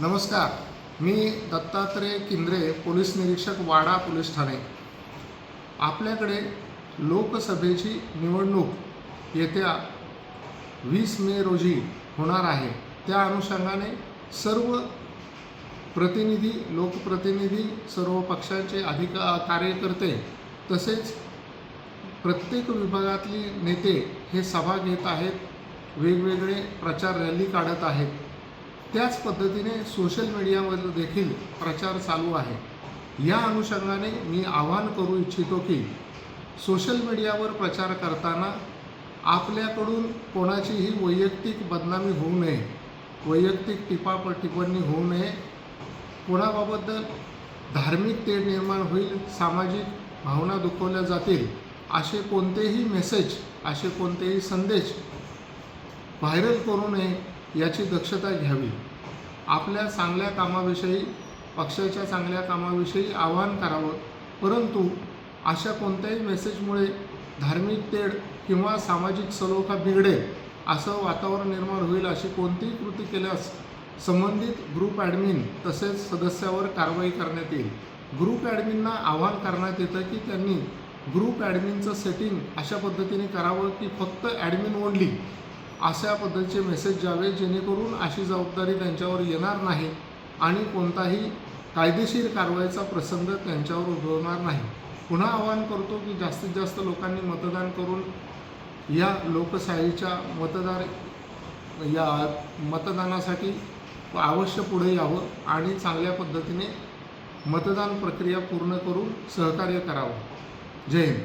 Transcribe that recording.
नमस्कार. मी दत्तात्रय किंद्रे पोलीस निरीक्षक वाडा पोलीस ठाणे. आपल्याकडे लोकसभेची निवडणूक येत्या वीस मे रोजी होणार आहे. त्या अनुषंगाने सर्व प्रतिनिधी लोकप्रतिनिधी सर्व पक्षांचे अधिका कार्यकर्ते तसेच प्रत्येक विभागातली नेते हे सभा घेत आहेत. वेगवेगळे प्रचार रॅली काढत आहेत. त्याच पद्धतीने सोशल मीडियावर देखील प्रचार चालू आहे. या अनुषंगाने मी आवाहन करू इच्छितो की सोशल मीडियावर प्रचार करताना आपल्याकडून कोणाचीही वैयक्तिक बदनामी होऊ नये. वैयक्तिक टिपा टिप्पणी होऊ नये. कोणाबाबत धार्मिक तेढ निर्माण होईल सामाजिक भावना दुखवल्या जातील असे कोणतेही मेसेज असे कोणतेही संदेश व्हायरल करू नये याची दक्षता घ्यावी. आपल्या चांगल्या कामाविषयी पक्षाच्या चांगल्या कामाविषयी आवाहन करावं. परंतु अशा कोणत्याही मेसेजमुळे धार्मिक तेढ किंवा सामाजिक सलोखा बिघडेल असं वातावरण निर्माण होईल अशी कोणतीही कृती केल्यास संबंधित ग्रुप ॲडमिन तसेच सदस्यावर कारवाई करण्यात येईल. ग्रुप ॲडमिनना आवाहन करण्यात येतं की त्यांनी ग्रुप ॲडमिनचं सेटिंग अशा पद्धतीने करावं की फक्त ॲडमिन ओनली अशा पद्धतीचे मेसेज जावे जेणेकरून अशी जबाबदारी त्यांच्यावर येणार नाही आणि कोणताही कायदेशीर कारवाईचा प्रसंग त्यांच्यावर उद्भवणार नाही. पुन्हा आवाहन करतो की जास्तीत जास्त लोकांनी मतदान करून या लोकशाहीच्या मतदार या मतदानासाठी अवश्य पुढे यावं आणि चांगल्या पद्धतीने मतदान प्रक्रिया पूर्ण करून सहकार्य करावं. जय हिंद.